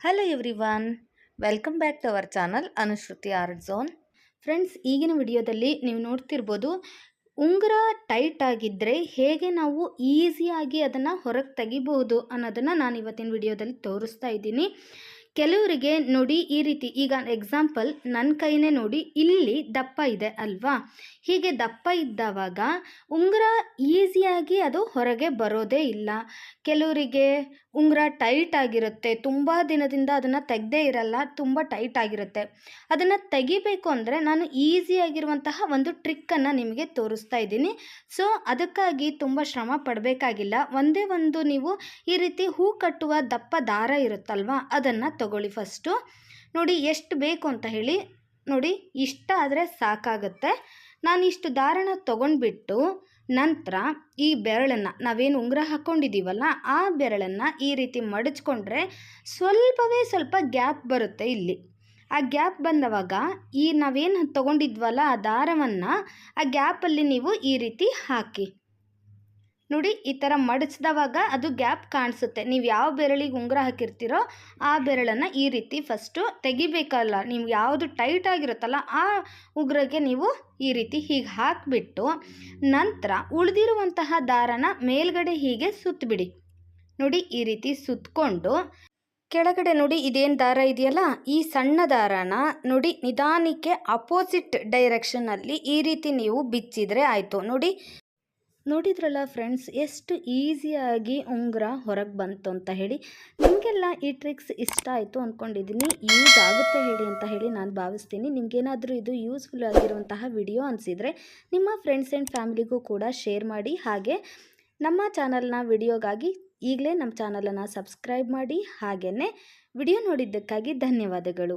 Hello everyone welcome back to our channel Anushruti art zone friends ಈಗಿನ ವಿಡಿಯೋದಲ್ಲಿ ನೀವು ನೋಡ್ತಿರ್ಬೋದು, ಉಂಗುರ ಟೈಟ್ ಆಗಿದ್ದರೆ ಹೇಗೆ ನಾವು ಈಸಿಯಾಗಿ ಅದನ್ನು ಹೊರಗೆ ತೆಗಿಬಹುದು ಅನ್ನೋದನ್ನು ನಾನು ಇವತ್ತಿನ ವಿಡಿಯೋದಲ್ಲಿ ತೋರಿಸ್ತಾ ಇದ್ದೀನಿ. ಕೆಲವರಿಗೆ ನೋಡಿ ಈ ರೀತಿ. ಈಗ ಎಕ್ಸಾಂಪಲ್ ನನ್ನ ಕೈನೇ ನೋಡಿ, ಇಲ್ಲಿ ದಪ್ಪ ಇದೆ ಅಲ್ವಾ? ಹೀಗೆ ದಪ್ಪ ಇದ್ದಾವಾಗ ಉಂಗುರ ಈಸಿಯಾಗಿ ಅದು ಹೊರಗೆ ಬರೋದೇ ಇಲ್ಲ. ಕೆಲವರಿಗೆ ಉಂಗುರ ಟೈಟ್ ಆಗಿರುತ್ತೆ. ತುಂಬ ದಿನದಿಂದ ಅದನ್ನು ತೆಗೆದೇ ಇರಲ್ಲ, ತುಂಬ ಟೈಟ್ ಆಗಿರುತ್ತೆ. ಅದನ್ನು ತೆಗಿಬೇಕು ಅಂದರೆ ನಾನು ಈಸಿಯಾಗಿರುವಂತಹ ಒಂದು ಟ್ರಿಕ್ಕನ್ನು ನಿಮಗೆ ತೋರಿಸ್ತಾ ಇದ್ದೀನಿ. ಸೊ ಅದಕ್ಕಾಗಿ ತುಂಬ ಶ್ರಮ ಪಡಬೇಕಾಗಿಲ್ಲ. ಒಂದೇ ಒಂದು ನೀವು ಈ ರೀತಿ ಹೂ ಕಟ್ಟುವ ದಪ್ಪ ದಾರ ಇರುತ್ತಲ್ವ? ಅದನ್ನು ತಗೊಳ್ಳಿ ಫಸ್ಟು. ನೋಡಿ ಎಷ್ಟು ಬೇಕು ಅಂತ ಹೇಳಿ, ನೋಡಿ ಇಷ್ಟ ಆದರೆ ಸಾಕಾಗುತ್ತೆ. ನಾನು ಇಷ್ಟು ದಾರನ ತೊಗೊಂಡ್ಬಿಟ್ಟು ನಂತರ ಈ ಬೆರಳನ್ನು, ನಾವೇನು ಉಂಗುರ ಹಾಕ್ಕೊಂಡಿದ್ದೀವಲ್ಲ ಆ ಬೆರಳನ್ನು ಈ ರೀತಿ ಮಡಚ್ಕೊಂಡ್ರೆ ಸ್ವಲ್ಪವೇ ಸ್ವಲ್ಪ ಗ್ಯಾಪ್ ಬರುತ್ತೆ ಇಲ್ಲಿ. ಆ ಗ್ಯಾಪ್ ಬಂದವಾಗ ಈ ನಾವೇನು ತೊಗೊಂಡಿದ್ವಲ್ಲ ಆ ದಾರವನ್ನು, ಆ ಗ್ಯಾಪಲ್ಲಿ ನೀವು ಈ ರೀತಿ ಹಾಕಿ. ನೋಡಿ, ಈ ಥರ ಮಡಚಿದವಾಗ ಅದು ಗ್ಯಾಪ್ ಕಾಣಿಸುತ್ತೆ. ನೀವು ಯಾವ ಬೆರಳಿಗೆ ಉಂಗುರ ಹಾಕಿರ್ತೀರೋ ಆ ಬೆರಳನ್ನು ಈ ರೀತಿ ಫಸ್ಟು ತೆಗಿಬೇಕಲ್ಲ. ನೀವು ಯಾವುದು ಟೈಟ್ ಆಗಿರುತ್ತಲ್ಲ ಆ ಉಗುರಿಗೆ ನೀವು ಈ ರೀತಿ ಹೀಗೆ ಹಾಕಿಬಿಟ್ಟು ನಂತರ ಉಳಿದಿರುವಂತಹ ದಾರನ ಮೇಲ್ಗಡೆ ಹೀಗೆ ಸುತ್ತಬಿಡಿ ನೋಡಿ, ಈ ರೀತಿ ಸುತ್ತಕೊಂಡು ಕೆಳಗಡೆ ನೋಡಿ, ಇದೇನು ದಾರ ಇದೆಯಲ್ಲ? ಈ ಸಣ್ಣ ದಾರನ ನೋಡಿ, ನಿಧಾನಕ್ಕೆ ಅಪೋಸಿಟ್ ಡೈರೆಕ್ಷನಲ್ಲಿ ಈ ರೀತಿ ನೀವು ಬಿಚ್ಚಿದರೆ ಆಯಿತು. ನೋಡಿ ನೋಡಿದ್ರಲ್ಲ ಫ್ರೆಂಡ್ಸ್ ಎಷ್ಟು ಈಸಿಯಾಗಿ ಉಂಗುರ ಹೊರಗೆ ಬಂತು ಅಂತ ಹೇಳಿ. ನಿಮಗೆಲ್ಲ ಈ ಟ್ರಿಕ್ಸ್ ಇಷ್ಟ ಆಯಿತು ಅಂದ್ಕೊಂಡಿದ್ದೀನಿ ಯೂಸ್ ಆಗುತ್ತೆ ಹೇಳಿ ಅಂತ ಹೇಳಿ ನಾನು ಭಾವಿಸ್ತೀನಿ. ನಿಮಗೇನಾದರೂ ಇದು ಯೂಸ್ಫುಲ್ ಆಗಿರುವಂತಹ ವಿಡಿಯೋ ಅನಿಸಿದರೆ ನಿಮ್ಮ ಫ್ರೆಂಡ್ಸ್ ಆ್ಯಂಡ್ ಫ್ಯಾಮಿಲಿಗೂ ಕೂಡ ಶೇರ್ ಮಾಡಿ. ಹಾಗೆ ನಮ್ಮ ಚಾನಲ್ನ ವಿಡಿಯೋಗಾಗಿ ಈಗಲೇ ನಮ್ಮ ಚಾನಲನ್ನು ಸಬ್ಸ್ಕ್ರೈಬ್ ಮಾಡಿ. ಹಾಗೆಯೇ ವಿಡಿಯೋ ನೋಡಿದ್ದಕ್ಕಾಗಿ ಧನ್ಯವಾದಗಳು.